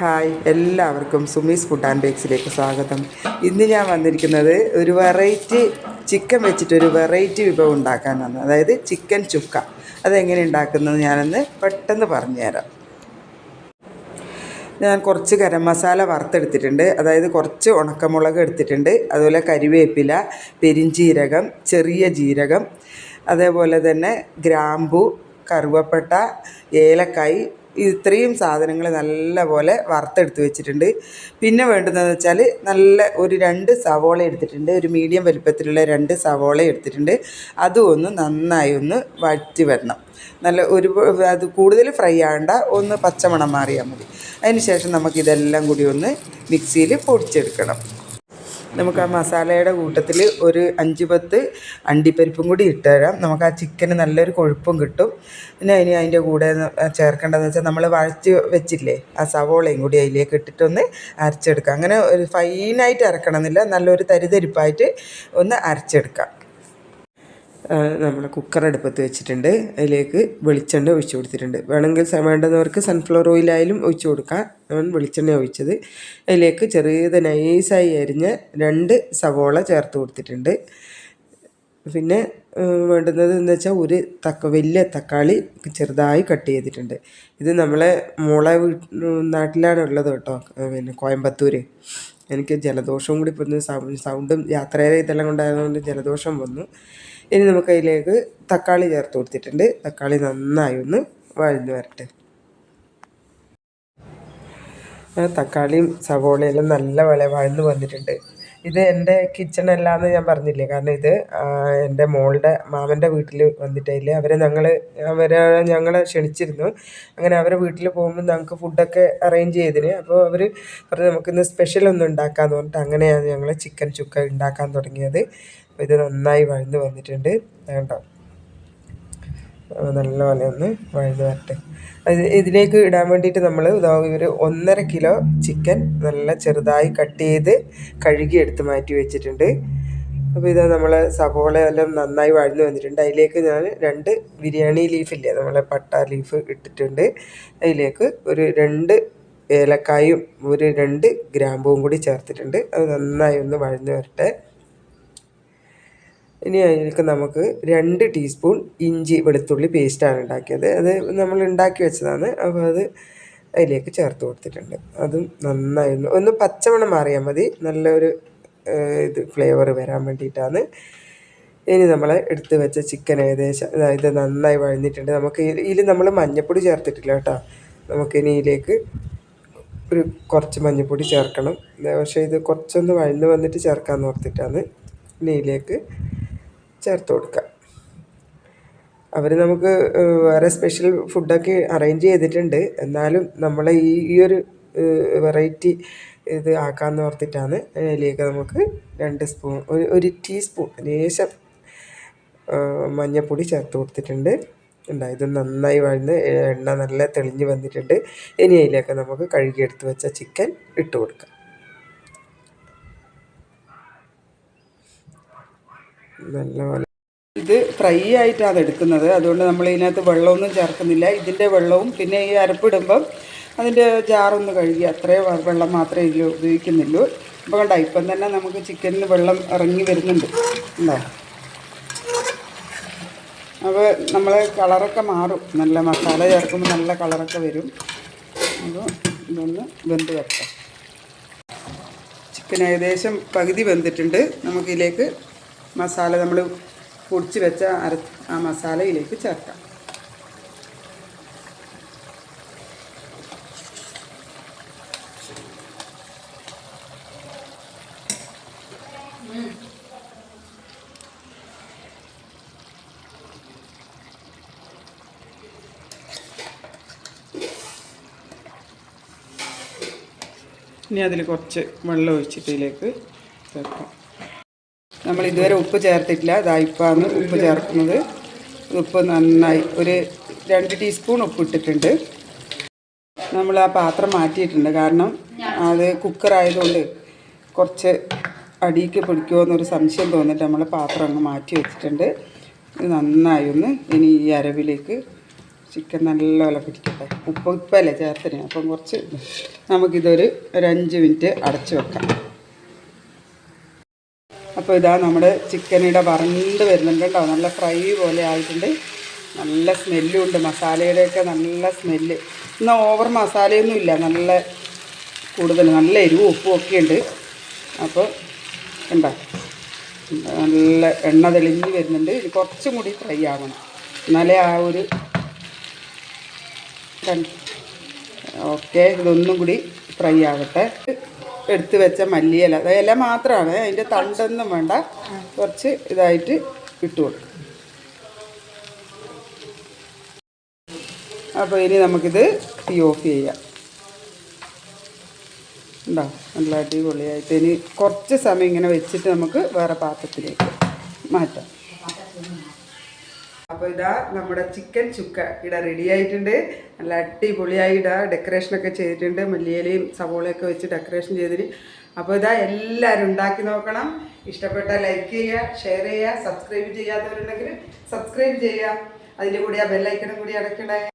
Hi എല്ലാവർക്കും Sumi's food and ബേക്സിലേക്ക് സ്വാഗതം. ഇന്ന് ഞാൻ വന്നിരിക്കുന്നത് ഒരു വെറൈറ്റി ചിക്കൻ വെച്ചിട്ട് ഒരു വെറൈറ്റി വിഭവം ഉണ്ടാക്കാനാണ്. അതായത് ചിക്കൻ ചുക്ക. അതെങ്ങനെ ഉണ്ടാക്കുന്നത് ഞാനൊന്ന് പെട്ടെന്ന് പറഞ്ഞുതരാം. ഞാൻ കുറച്ച് ഗരം മസാല വറുത്തെടുത്തിട്ടുണ്ട്. അതായത് കുറച്ച് ഉണക്കമുളക് എടുത്തിട്ടുണ്ട്. അതുപോലെ കരിവേപ്പില പെരിഞ്ചീരകം ചെറിയ ജീരകം അതേപോലെ തന്നെ ഗ്രാമ്പു കറുവപ്പട്ട ഏലക്കായ് ഇത്രയും സാധനങ്ങൾ നല്ലപോലെ വറുത്തെടുത്ത് വെച്ചിട്ടുണ്ട്. പിന്നെ വേണ്ടുന്നതെന്ന് വെച്ചാൽ നല്ല ഒരു രണ്ട് സവോള എടുത്തിട്ടുണ്ട്. ഒരു മീഡിയം വലുപ്പത്തിലുള്ള രണ്ട് സവോള എടുത്തിട്ടുണ്ട്. അതും ഒന്ന് നന്നായി ഒന്ന് വഴറ്റി വരണം. നല്ല ഒരു അത് കൂടുതൽ ഫ്രൈ ആകണ്ട ഒന്ന് പച്ചമണം മാറിയാൽ മതി. അതിന് ശേഷം നമുക്കിതെല്ലാം കൂടി ഒന്ന് മിക്സിയിൽ പൊടിച്ചെടുക്കണം. നമുക്ക് ആ മസാലയുടെ കൂട്ടത്തിൽ ഒരു അഞ്ച് പത്ത് അണ്ടിപ്പരിപ്പും കൂടി ഇട്ട് തരാം നമുക്ക് ആ ചിക്കന് നല്ലൊരു കൊഴുപ്പും കിട്ടും. പിന്നെ അതിന് അതിന്റെ കൂടെ ചേർക്കേണ്ടതെന്ന് വെച്ചാൽ നമ്മൾ വഴച്ച് വെച്ചില്ലേ ആ സവോളയും കൂടി അതിലേക്ക് ഇട്ടിട്ടൊന്ന് അരച്ചെടുക്കാം. അങ്ങനെ ഒരു ഫൈനായിട്ട് അരക്കണമെന്നില്ല നല്ലൊരു തരിതരിപ്പായിട്ട് ഒന്ന് അരച്ചെടുക്കാം. നമ്മൾ കുക്കർ അടുപ്പത്ത് വെച്ചിട്ടുണ്ട്. അതിലേക്ക് വെളിച്ചെണ്ണ ഒഴിച്ചു കൊടുത്തിട്ടുണ്ട്. വേണമെങ്കിൽ വേണ്ടുന്നവർക്ക് സൺഫ്ലവർ ഓയിലായാലും ഒഴിച്ചു കൊടുക്കാം. ഞാൻ വെളിച്ചെണ്ണ ഒഴിച്ചത്. അതിലേക്ക് ചെറിയത് നൈസായി അരിഞ്ഞ രണ്ട് സവോള ചേർത്ത് കൊടുത്തിട്ടുണ്ട്. പിന്നെ വേണ്ടുന്നത് എന്ന് വെച്ചാൽ ഒരു തക്ക വലിയ തക്കാളി ചെറുതായി കട്ട് ചെയ്തിട്ടുണ്ട്. ഇത് നമ്മളെ മോളെ വീ നാട്ടിലാണ് ഉള്ളത് കേട്ടോ. പിന്നെ കോയമ്പത്തൂർ എനിക്ക് ജലദോഷവും കൂടി ഇപ്പം സൗണ്ട് സൗണ്ടും യാത്രയിലെ ഇതെല്ലാം കൊണ്ടായതുകൊണ്ട് ജലദോഷം വന്നു. ഇനി നമുക്ക് അതിലേക്ക് തക്കാളി ചേർത്ത് കൊടുത്തിട്ടുണ്ട്. തക്കാളി നന്നായി ഒന്ന് വഴഞ്ഞു വരട്ടെ. തക്കാളിയും സവോളയെല്ലാം നല്ല പോലെ വഴന്ന് വന്നിട്ടുണ്ട്. ഇത് എന്റെ കിച്ചണല്ലാന്ന് ഞാൻ പറഞ്ഞില്ലേ? കാരണം ഇത് എന്റെ മോളുടെ മാമന്റെ വീട്ടിൽ വന്നിട്ടില്ല അവരെ ഞങ്ങൾ അവരെ ഞങ്ങളെ ക്ഷണിച്ചിരുന്നു. അങ്ങനെ അവരെ വീട്ടിൽ പോകുമ്പോൾ ഞങ്ങൾക്ക് ഫുഡൊക്കെ അറേഞ്ച് ചെയ്തിന് അപ്പോൾ അവർ പറഞ്ഞു നമുക്കിന്ന് സ്പെഷ്യൽ ഒന്നും ഉണ്ടാക്കാമെന്ന് പറഞ്ഞിട്ട് അങ്ങനെയാണ് ഞങ്ങൾ ചിക്കൻ ചുക്ക ഉണ്ടാക്കാൻ തുടങ്ങിയത്. അപ്പോൾ ഇത് നന്നായി വഴന്ന് വന്നിട്ടുണ്ട്. കേട്ടോ നല്ലപോലെ ഒന്ന് വഴന്ന് വരട്ടെ അത് ഇതിലേക്ക് ഇടാൻ വേണ്ടിയിട്ട് നമ്മൾ ഒരു ഒന്നര കിലോ ചിക്കൻ നല്ല ചെറുതായി കട്ട് ചെയ്ത് കഴുകി എടുത്ത് മാറ്റി വെച്ചിട്ടുണ്ട്. അപ്പോൾ ഇത് നമ്മൾ സവോള എല്ലാം നന്നായി വഴന്നു വന്നിട്ടുണ്ട്. അതിലേക്ക് ഞാൻ രണ്ട് ബിരിയാണി ലീഫില്ലേ നമ്മളെ പട്ട ലീഫ് ഇട്ടിട്ടുണ്ട്. അതിലേക്ക് ഒരു രണ്ട് ഏലക്കായും ഒരു രണ്ട് ഗ്രാമ്പുവും കൂടി ചേർത്തിട്ടുണ്ട്. അത് നന്നായി ഒന്ന് വഴന്നു വരട്ടെ. ഇനി അതിലേക്ക് നമുക്ക് രണ്ട് ടീസ്പൂൺ ഇഞ്ചി വെളുത്തുള്ളി പേസ്റ്റാണ് ഉണ്ടാക്കിയത്. അത് നമ്മൾ ഉണ്ടാക്കി വെച്ചതാണ്. അപ്പോൾ അത് അതിലേക്ക് ചേർത്ത് കൊടുത്തിട്ടുണ്ട്. അതും നന്നായി ഒന്ന് പച്ചമണം മാറിയാൽ മതി. നല്ലൊരു ഇത് ഫ്ലേവർ വരാൻ വേണ്ടിയിട്ടാണ്. ഇനി നമ്മൾ എടുത്ത് വെച്ച ചിക്കൻ ഏകദേശം ഇതാ നന്നായി വഴഞ്ഞിട്ടുണ്ട് നമുക്ക് ഇതിൽ നമ്മൾ മഞ്ഞൾപ്പൊടി ചേർത്തിട്ടില്ല കേട്ടോ. നമുക്കിനി ഇതിലേക്ക് ഒരു കുറച്ച് മഞ്ഞൾപ്പൊടി ചേർക്കണം. പക്ഷേ ഇത് കുറച്ചൊന്ന് വഴന്ന് വന്നിട്ട് ചേർക്കാമെന്ന് ഓർത്തിട്ടാണ് ഇനി ഇതിലേക്ക് ചേർത്ത് കൊടുക്കുക. അവർ നമുക്ക് വേറെ സ്പെഷ്യൽ ഫുഡൊക്കെ അറേഞ്ച് ചെയ്തിട്ടുണ്ട്. എന്നാലും നമ്മളെ ഈ ഈ ഒരു വെറൈറ്റി ഇത് ആക്കാമെന്ന് ഓർത്തിട്ടാണ് അതിലേക്ക് നമുക്ക് രണ്ട് സ്പൂൺ ഒരു ഒരു ടീസ്പൂൺ ലേശം മഞ്ഞൾപ്പൊടി ചേർത്ത് കൊടുത്തിട്ടുണ്ട്. ഉണ്ടാ ഇത് നന്നായി വഴന്ന് എണ്ണ നല്ല തെളിഞ്ഞ് വന്നിട്ടുണ്ട്. ഇനി അതിലേക്ക് നമുക്ക് കഴുകിയെടുത്ത് വെച്ച ചിക്കൻ ഇട്ട് കൊടുക്കാം. നല്ലപോലെ. ഇത് ഫ്രൈ ആയിട്ടാണ് എടുക്കുന്നത്. അതുകൊണ്ട് നമ്മൾ ഇതിനകത്ത് വെള്ളമൊന്നും ചേർക്കുന്നില്ല. ഇതിന്റെ വെള്ളവും പിന്നെ ഈ അരപ്പിടുമ്പം അതിന്റെ ജാറൊന്ന് കഴുകി അത്രയും വെ- വെള്ളം മാത്രമേ ഇതിൽ ഉപയോഗിക്കുന്നുള്ളൂ. അപ്പോൾ കണ്ട ഇപ്പം തന്നെ നമുക്ക് ചിക്കനിൽ വെള്ളം ഇറങ്ങി വരുന്നുണ്ട്. ഉണ്ടോ അപ്പോൾ നമ്മൾ കളറൊക്കെ മാറും. നല്ല മസാല ചേർക്കുമ്പോൾ നല്ല കളറൊക്കെ വരും. അപ്പോൾ ഇതൊന്ന് വെന്ത് വെക്കാം ചിക്കൻ ഏകദേശം പകുതി വെന്തിട്ടുണ്ട്. നമുക്കിതിലേക്ക് മസാല നമ്മൾ പൊടിച്ച് വെച്ച അര ആ മസാലയിലേക്ക് ചേർക്കാം. ഇനി അതിൽ കുറച്ച് വെള്ളം ഒഴിച്ചിട്ട് ഇതിലേക്ക് ചേർക്കാം. നമ്മൾ ഇതുവരെ ഉപ്പ് ചേർത്തിട്ടില്ല. ഇതായിപ്പാണ് ഉപ്പ് ചേർക്കുന്നത്. ഉപ്പ് നന്നായി ഒരു രണ്ട് ടീസ്പൂൺ ഉപ്പ് ഇട്ടിട്ടുണ്ട്. നമ്മൾ ആ പാത്രം മാറ്റിയിട്ടുണ്ട്. കാരണം അത് കുക്കറായതുകൊണ്ട് കുറച്ച് അടിക്ക് പിടിക്കുമോ എന്നൊരു സംശയം തോന്നിട്ട് നമ്മൾ പാത്രം അങ്ങ് മാറ്റി വെച്ചിട്ടുണ്ട്. ഇത് നന്നായി ഒന്ന് ഇനി ഈ അരവിലേക്ക് ചിക്കൻ നല്ലപോലെ പിടിക്കട്ടെ. ഉപ്പ് ഉപ്പല്ലേ ചേർത്തിന്? അപ്പം കുറച്ച്. നമുക്കിതൊരു ഒരു അഞ്ച് മിനിറ്റ് അടച്ചു വെക്കാം. അപ്പോൾ ഇതാ നമ്മുടെ ചിക്കനിടെ വറണ്ട് വരുന്നുണ്ട് കേട്ടോ. നല്ല ഫ്രൈ പോലെ ആയിട്ടുണ്ട്. നല്ല സ്മെല്ലും ഉണ്ട്. മസാലയുടെയൊക്കെ നല്ല സ്മെല്ല് എന്നാൽ ഓവർ മസാലയൊന്നും ഇല്ല. നല്ല കൂടുതൽ നല്ല എരിവും ഉപ്പും ഒക്കെ ഉണ്ട്. അപ്പോൾ കണ്ടോ? നല്ല എണ്ണ തെളിഞ്ഞ് വരുന്നുണ്ട്. ഇത് കുറച്ചും കൂടി ഫ്രൈ ആവണം. എന്നാലേ ആ ഒരു ഓക്കെ ഇതൊന്നും കൂടി ഫ്രൈ ആവട്ടെ. എടുത്ത് വെച്ച മല്ലിയില. അത് ഇല മാത്രമാണ് അതിന്റെ തണ്ടൊന്നും വേണ്ട. കുറച്ച് ഇതായിട്ട് ഇട്ട് കൊടുക്കും. അപ്പോൾ ഇനി നമുക്കിത് തീ ഓഫ് ചെയ്യാം. ഉണ്ടോ? നല്ല അടിപൊളിയായിട്ട് ഇനി കുറച്ച് സമയം ഇങ്ങനെ വെച്ചിട്ട് നമുക്ക് വേറെ പാത്രത്തിലേക്ക് മാറ്റാം. അപ്പോൾ ഇതാ നമ്മുടെ ചിക്കൻ ചുക്ക. ഇവിടെ റെഡി ആയിട്ടുണ്ട്. നല്ല അടിപൊളിയായി ഇതാ ഡെക്കറേഷനൊക്കെ ചെയ്തിട്ടുണ്ട്. മല്ലിയിലയും സവോളയൊക്കെ വെച്ച് ഡെക്കറേഷൻ ചെയ്തിട്ട്. അപ്പോൾ ഇതാ എല്ലാവരും ഉണ്ടാക്കി നോക്കണം. ഇഷ്ടപ്പെട്ട ലൈക്ക് ചെയ്യുക ഷെയർ ചെയ്യുക സബ്സ്ക്രൈബ് ചെയ്യാത്തവരുണ്ടെങ്കിൽ സബ്സ്ക്രൈബ് ചെയ്യുക. അതിന്റെ കൂടി ആ ബെല്ലൈക്കണം കൂടി അടയ്ക്കണേ.